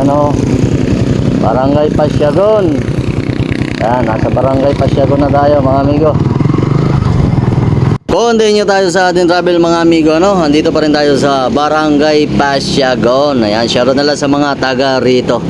Ayan o. Barangay Pasyagon. Ayan, nasa Barangay Pasyagon na tayo mga amigo. Continue tayo sa ating travel mga amigo no. Andito pa rin tayo sa Barangay Pasyagon. Ayan, shoutout na lang sa mga taga rito.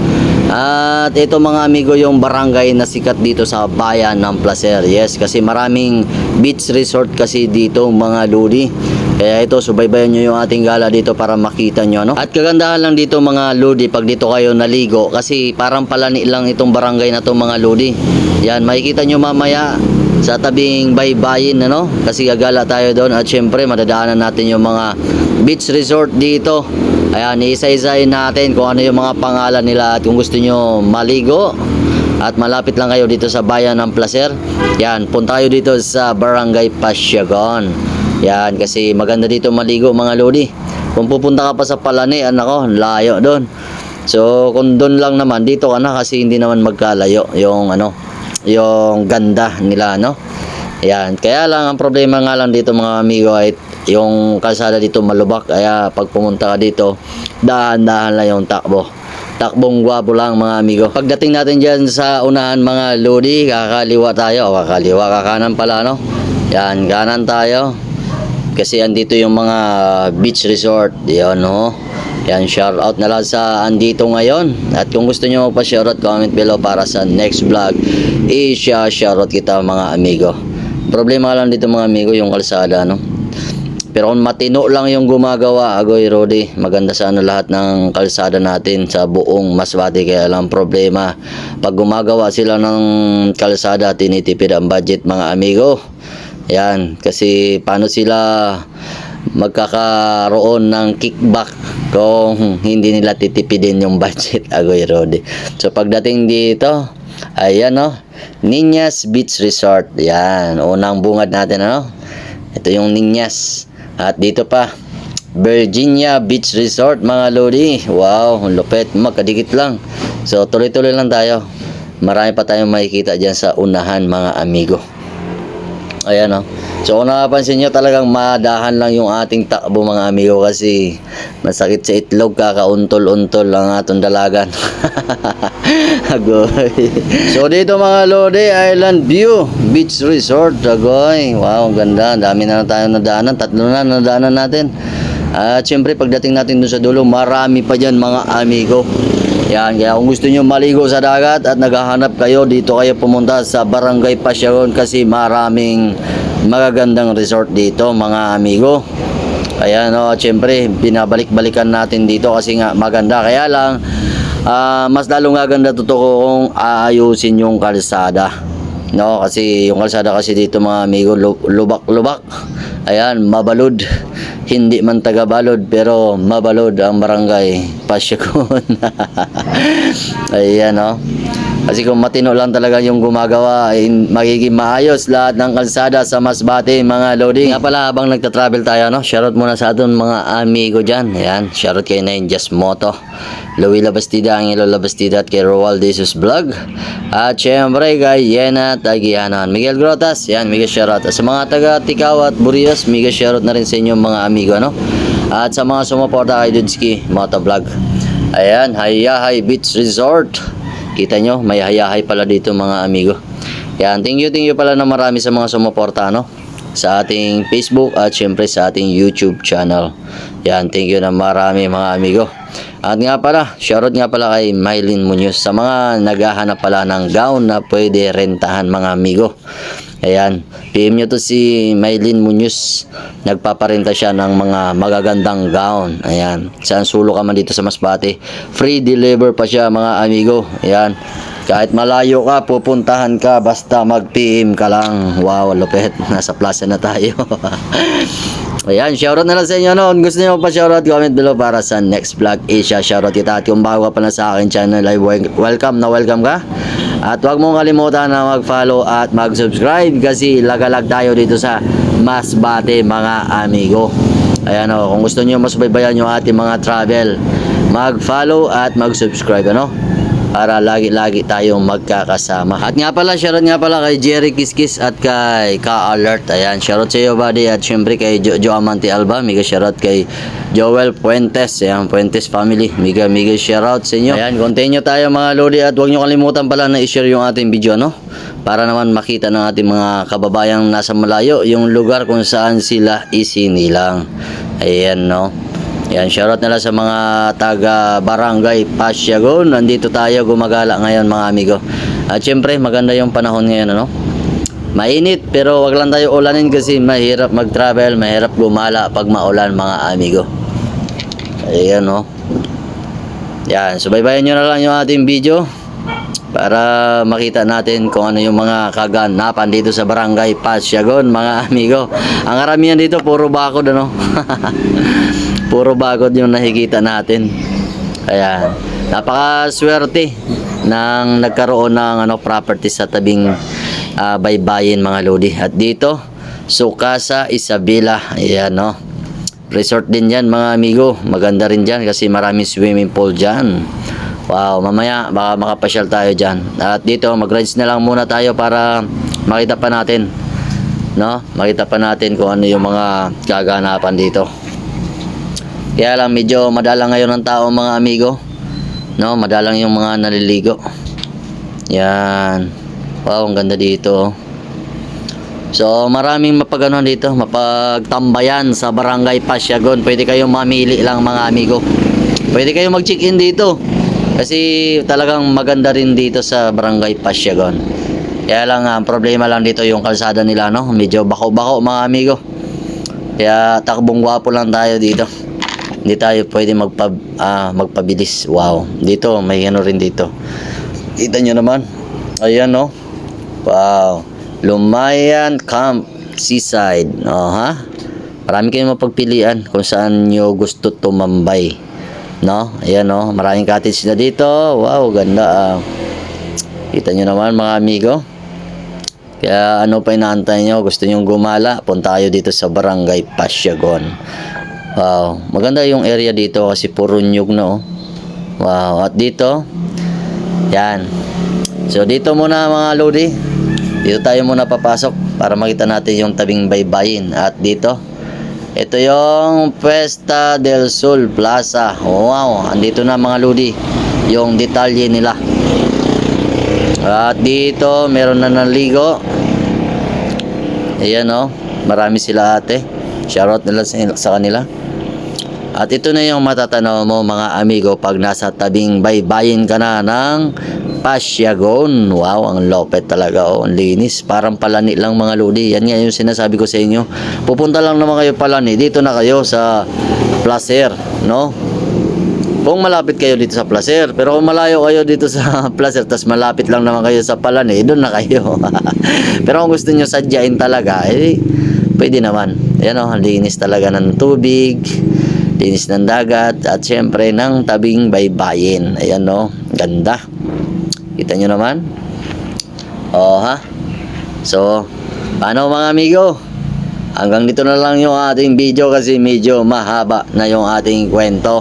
At ito mga amigo yung barangay na sikat dito sa bayan ng Placer. Yes, kasi maraming beach resort kasi dito mga ludi. Kaya ito, subaybayan nyo yung ating gala dito para makita nyo, no? At kagandahan lang dito mga lodi pag dito kayo naligo kasi parang palani lang itong barangay na to mga lodi. Yan, makikita nyo mamaya sa tabing baybayin, ano? Kasi gagala tayo doon at syempre madadaanan natin yung mga beach resort dito. Ayan, isa-isahin natin kung ano yung mga pangalan nila at kung gusto nyo maligo at malapit lang kayo dito sa bayan ng Placer. Yan, punta kayo dito sa Barangay Pasyagon. Yan, kasi maganda dito maligo mga lodi. Kung pupunta ka pa sa Palani, anako, layo doon. So, kung doon lang naman, dito ka na kasi hindi naman magkalayo yung ano, yung ganda nila, no? Yan, kaya lang ang problema nga lang dito mga amigo ay yung kalsada dito malubak. Kaya pag pumunta ka dito dahan-dahan lang yung takbo. Takbong gwapo lang mga amigo. Pagdating natin dyan sa unahan mga lodi kakaliwa tayo. Kakaliwa kakanan pala no? Yan kanan tayo. Kasi andito yung mga beach resort. Yan no? Yan shout out na lang sa andito ngayon. At kung gusto nyo pa shout out comment below para sa next vlog. I-shout out kita mga amigo. Problema lang dito mga amigo yung kalsada no pero kung matino lang yung gumagawa, Agoy Rodi, maganda sana lahat ng kalsada natin sa buong Masbate. Kaya lang problema, pag gumagawa sila ng kalsada, tinitipid ang budget mga amigo. Yan, kasi paano sila magkakaroon ng kickback kung hindi nila titipidin yung budget, Agoy Rodi. So pagdating dito, ayan no, Niñas Beach Resort. Yan, unang bungad natin ano. Ito yung Niñas. At dito pa, Virginia Beach Resort mga lodi. Wow, ang lupit. Magkadikit lang. So tuloy-tuloy lang tayo. Marami pa tayong makikita dyan sa unahan mga amigo. Ayan o. So kung nakapansin nyo talagang madahan lang yung ating takbo mga amigo kasi masakit sa itlog kakauntol-untol lang atong dalagan. Agoy. So dito mga lodi, Island View Beach Resort. Agoy. Wow, ang ganda. Dami na tayong nadaanan. Tatlo na nadaanan natin. At syempre pagdating natin dun sa dulo, marami pa dyan mga amigo. Yan, kaya kung gusto nyo maligo sa dagat at naghahanap kayo, dito kayo pumunta sa Barangay Pasyagon kasi maraming magagandang resort dito mga amigo. Ayan o, syempre, binabalik-balikan natin dito kasi nga maganda. Kaya lang, ah, mas lalong gaganda totoo kung aayusin yung kalsada. No, kasi yung kalsada kasi dito mga amigo, lu- lubak-lubak. Ayan, mabalod. Hindi man taga-balod, pero mabalod ang barangay Pasyagon. Ayan, no. Kasi kung matino lang talaga yung gumagawa, ay magiging maayos lahat ng kalsada sa Masbate, mga loading. Nga pala, habang nagta-travel tayo, no? Shoutout muna sa atin mga amigo dyan. Ayan, shoutout kay na Just Moto. Louie Labastida, Angelo Labastida at kay Roal Jesus Vlog. At syempre kay Yena Tagianan. Miguel Grotas, yan, Miguel shoutout. Sa mga taga Tikaw at Burias, Miguel shoutout na rin sa inyong mga amigo, no? At sa mga sumuporta kay Dudski Motovlog. Ayan, Hayahay Beach Resort. Kita nyo, may hayahay pala dito mga amigo. Yan, thank you, thank you pala na marami sa mga sumuporta, no? Sa ating Facebook at syempre sa ating YouTube channel. Yan, thank you na marami mga amigo. At nga pala, shoutout nga pala kay Mylene Munoz sa mga naghahanap pala ng gown na pwede rentahan mga amigo. Ayan, PM nyo to si Mylene Munoz. Nagpaparenta siya ng mga magagandang gown. Ayan, saan sulo ka man dito sa Masbate. Free deliver pa siya mga amigo. Ayan, kahit malayo ka, pupuntahan ka, basta mag-PM ka lang. Wow, lupit. Nasa plaza na tayo. Ayan, shoutout na lang sa inyo. No? Kung gusto nyo pa shoutout, comment below para sa next vlog. Asia, shoutout kita. At kung bago pa na sa akin channel, ay wel- welcome na welcome ka. At huwag mong kalimutan na mag-follow at mag-subscribe kasi lagalag tayo dito sa Masbate mga amigo. Ayan o, kung gusto nyo mas baybayan yung ating mga travel, mag-follow at mag-subscribe ano. Para lagi-lagi tayong magkakasama. At nga pala, shoutout nga pala kay Jerry Kiskis at kay Ka Alert. Ayan, shoutout sa iyo buddy at syempre kay jo Jo Amante Alba. Mega shoutout kay Joel Puentes. Ayan, Puentes family. Mega mega shoutout sa inyo. Ayan, continue tayo mga lodi at huwag nyo kalimutan pala na i-share yung ating video, no? Para naman makita ng ating mga kababayang nasa malayo yung lugar kung saan sila isinilang. Ayan, no? Yan, shoutout na lang sa mga taga Barangay Pasyagon. Nandito tayo gumagala ngayon mga amigo. At syempre, maganda yung panahon ngayon, ano? Mainit, pero wag lang tayo ulanin kasi mahirap mag-travel, mahirap gumala pag maulan mga amigo. Ayan, no? Yan, subaybayan nyo na lang yung ating video para makita natin kung ano yung mga kaganapan dito sa Barangay Pasyagon, mga amigo. Ang karamihan dito, puro bakod, ano? puro bakod yung nakikita natin. Kaya, napakaswerte nang nagkaroon ng ano, property sa tabing ah, baybayin, mga lodi. At dito, Sukasa, Isabela. Ayan, no? Resort din yan, mga amigo. Maganda rin dyan kasi maraming swimming pool dyan. Wow, mamaya baka makapasyal tayo dyan. At dito, mag-rides na lang muna tayo para makita pa natin. No? Makita pa natin kung ano yung mga kaganapan dito. Kaya lang medyo madalang ngayon ang tao mga amigo. No, madalang yung mga naliligo. Yan. Wow, ang ganda dito. So, maraming mapaganon dito, mapagtambayan sa Barangay Pasyagon. Pwede kayong mamili lang mga amigo. Pwede kayong mag-check-in dito. Kasi talagang maganda rin dito sa Barangay Pasyagon. Kaya lang, ang problema lang dito yung kalsada nila, no? Medyo bako-bako mga amigo. Kaya takbong gwapo lang tayo dito. Hindi tayo pwede magpa, ah, magpabilis. Wow. Dito, may ano rin dito. Kita nyo naman. Ayan, no? Wow. Lumayan Camp Seaside. Oh, ha? Marami kayong mapagpilian kung saan nyo gusto tumambay. No? Ayan, no? Maraming cottage na dito. Wow, ganda. ah. Kita nyo naman, mga amigo. Kaya ano pa inaantay nyo? Gusto nyo gumala? Punta kayo dito sa Barangay Pasyagon. Wow. Maganda yung area dito kasi puro nyug no. Wow. At dito, yan. So dito muna mga lodi. Dito tayo muna papasok para makita natin yung tabing baybayin. At dito, ito yung Puesta del Sol Plaza. Oh, wow. Andito na mga lodi. Yung detalye nila. At dito, meron na naligo. Ayan oh. Marami sila ate. Shoutout nila sa kanila. At ito na yung matatanaw mo mga amigo pag nasa tabing baybayin ka na ng Pasyagon. Wow, ang lopet talaga. Oh, ang linis. Parang palani lang mga lodi. Yan nga yung sinasabi ko sa inyo. Pupunta lang naman kayo palani. Dito na kayo sa Placer. No? Kung malapit kayo dito sa Placer, pero kung malayo kayo dito sa Placer, tas malapit lang naman kayo sa Palani, doon na kayo. pero kung gusto nyo sadyain talaga, eh, pwede naman. Ayan o, ang linis talaga ng tubig, linis ng dagat, at syempre ng tabing baybayin. Ayan o, ganda. Kita nyo naman? O ha? So, paano mga amigo? Hanggang dito na lang yung ating video kasi medyo mahaba na yung ating kwento.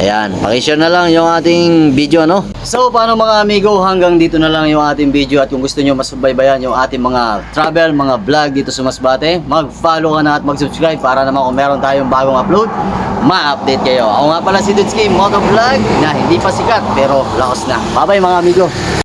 Ayan, pakishare na lang yung ating video, no? So, paano mga amigo, hanggang dito na lang yung ating video at kung gusto nyo masubaybayan yung ating mga travel, mga vlog dito sa Masbate, mag-follow ka na at mag-subscribe para naman kung meron tayong bagong upload, ma-update kayo. Ako nga pala si Dutski, Motovlog na hindi pa sikat pero laos na. Bye-bye mga amigo!